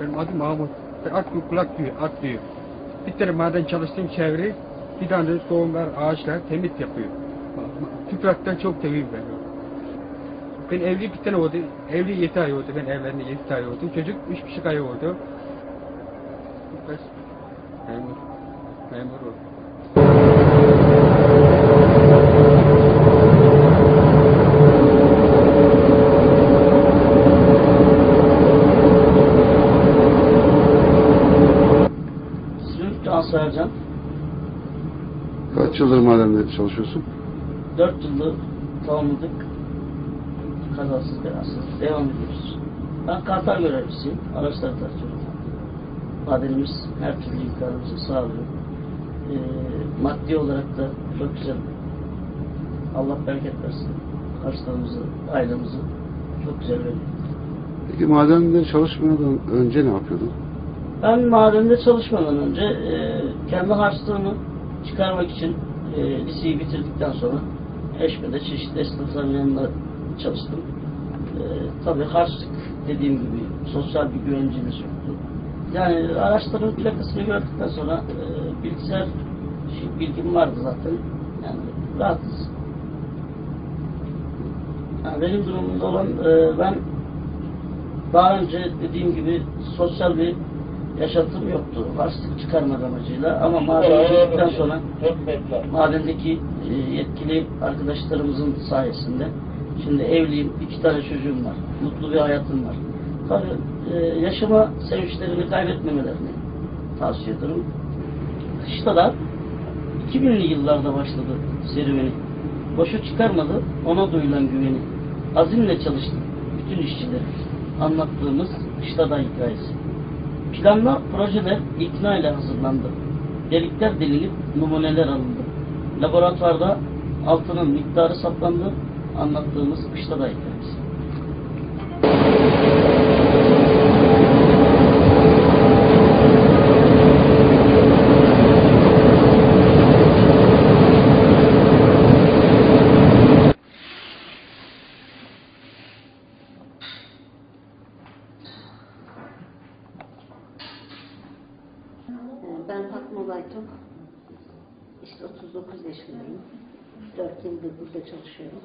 benim adım Mahmut. At kulak diyor, at diyor. Bir tane maden çalıştığım çevre, bir tane tohumlar, ağaçlar temiz yapıyor. Tüpraktan çok temiz ben. Ben evli bir tane oldu. Evli 7 ay oldu. Ben evlendim 7 ay oldu. Çocuk 3,5 ay oldu. Memur. Memur oldu. Kaç yıldır madende çalışıyorsun? 4 yıldır tamamladık. Kazasız belasız. Devam ediyoruz. Ben kartal görevlisiyim. Araçları tartıyorum. Madenimiz her türlü imkanımızı sağlıyor. Ee, maddi olarak da çok güzel. Allah bereket versin. Harçlarımızı, ailemizi çok güzel veriyor. Peki madende çalışmadan önce ne yapıyordun? Ben madende çalışmadan önce e, kendi harçlığımı çıkarmak için e, liseyi bitirdikten sonra Eşme'de çeşitli esnafların yanında çalıştım. E, tabii harçlık dediğim gibi sosyal bir güvencemiz yoktu. Yani araçların plakasını gördükten sonra e, bilgisayar şey, bilgim vardı zaten. Yani rahatız. Yani benim durumumda olan e, ben daha önce dediğim gibi sosyal bir yaşantım yoktu. Harçlık çıkarmak amacıyla ama madene girdikten sonra madendeki e, yetkili arkadaşlarımızın sayesinde şimdi evliyim, iki tane çocuğum var, mutlu bir hayatım var. Tabii e, yaşama sevinçlerini kaybetmemelerini tavsiye ederim. Kışta da 2000'li yıllarda başladı serüveni. Boşa çıkarmadı, ona duyulan güveni. Azimle çalıştık bütün işçiler. Anlattığımız kışlada hikayesi. Planlar, projeler ikna ile hazırlandı. Delikler delinip numuneler alındı. Laboratuvarda altının miktarı saptandı. Anlattığımız kışlada hikayesi. Ee, Ben Fatma Baytok. İşte 39 yaşındayım. 4 yıldır burada çalışıyorum.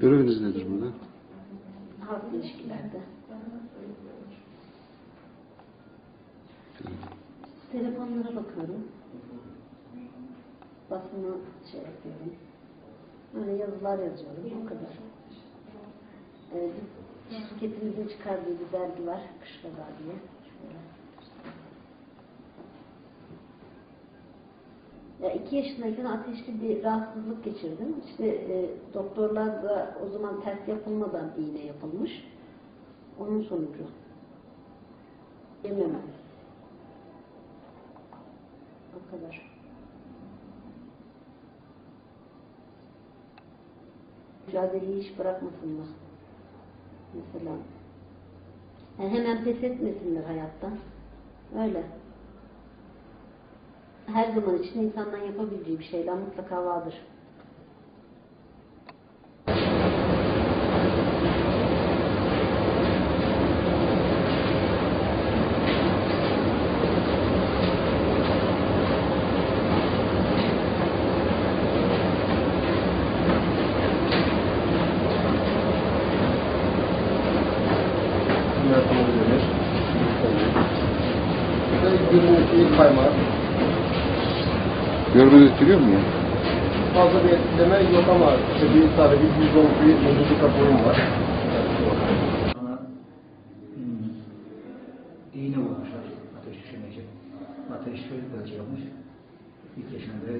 Göreviniz nedir burada? Halk ilişkilerde. Telefonlara bakıyorum. Basını şey yapıyorum. Böyle yazılar yazıyorum. O kadar. Ee, şirketimizin çıkardığı bir dergi var. Kışlada diye. Ya yaşındayken ateşli bir rahatsızlık geçirdim. İşte e, doktorlar da o zaman test yapılmadan iğne yapılmış. Onun sonucu. Yememem. O kadar. Mücadeleyi hiç bırakmasınlar. Mesela. Yani hemen pes etmesinler hayattan. Öyle her zaman için insandan yapabileceği bir şeyler mutlaka vardır. Kaymağı. Görmeni etkiliyor mu ya? Fazla bir etkileme yok ama işte bir tane bir yüz on bir muzlu kabuğum var. Hmm, iğne vurmuşlar ateş düşürmeyecek. Ateş ilacı yapmış. İlk yaşında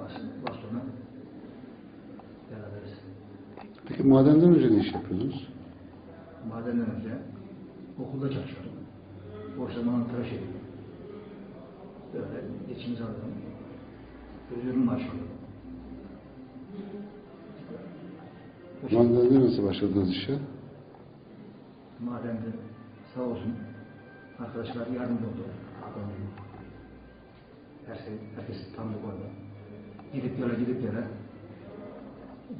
bas- bastona beraberiz. Peki madenden önce ne iş yapıyordunuz? Madenden önce okulda çalışıyordum. Boş zamanı tıraş ediyordum. Böyle geçim sağladım. Gözümü açıyordum. Madende nasıl başladınız işe? Madende sağ olsun arkadaşlar yardımcı oldu. Her şey, herkes tanıdık orada. Gidip gele gidip gele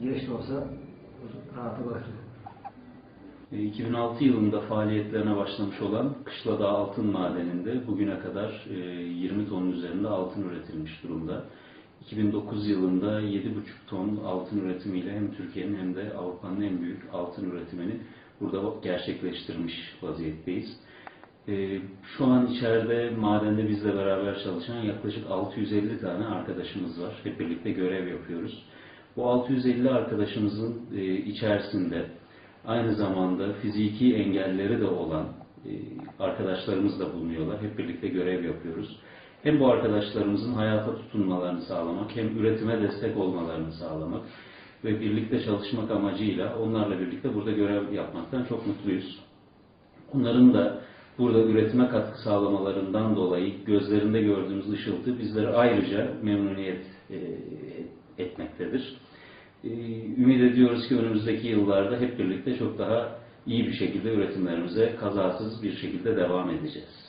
geç de olsa rahatı bıraktı. E, 2006 yılında faaliyetlerine başlamış olan Kışladağ Altın Madeni'nde bugüne kadar e, 20 tonun üzerinde altın üretilmiş durumda. 2009 yılında 7,5 ton altın üretimiyle hem Türkiye'nin hem de Avrupa'nın en büyük altın üretimini burada gerçekleştirmiş vaziyetteyiz. Ee, Şu an içeride madende bizle beraber çalışan yaklaşık 650 tane arkadaşımız var. Hep birlikte görev yapıyoruz. Bu 650 arkadaşımızın e, içerisinde aynı zamanda fiziki engelleri de olan e, arkadaşlarımız da bulunuyorlar. Hep birlikte görev yapıyoruz. Hem bu arkadaşlarımızın hayata tutunmalarını sağlamak, hem üretime destek olmalarını sağlamak ve birlikte çalışmak amacıyla onlarla birlikte burada görev yapmaktan çok mutluyuz. Onların da burada üretime katkı sağlamalarından dolayı gözlerinde gördüğümüz ışıltı bizleri ayrıca memnuniyet e, etmektedir. E, Ümit ediyoruz ki önümüzdeki yıllarda hep birlikte çok daha iyi bir şekilde üretimlerimize kazasız bir şekilde devam edeceğiz.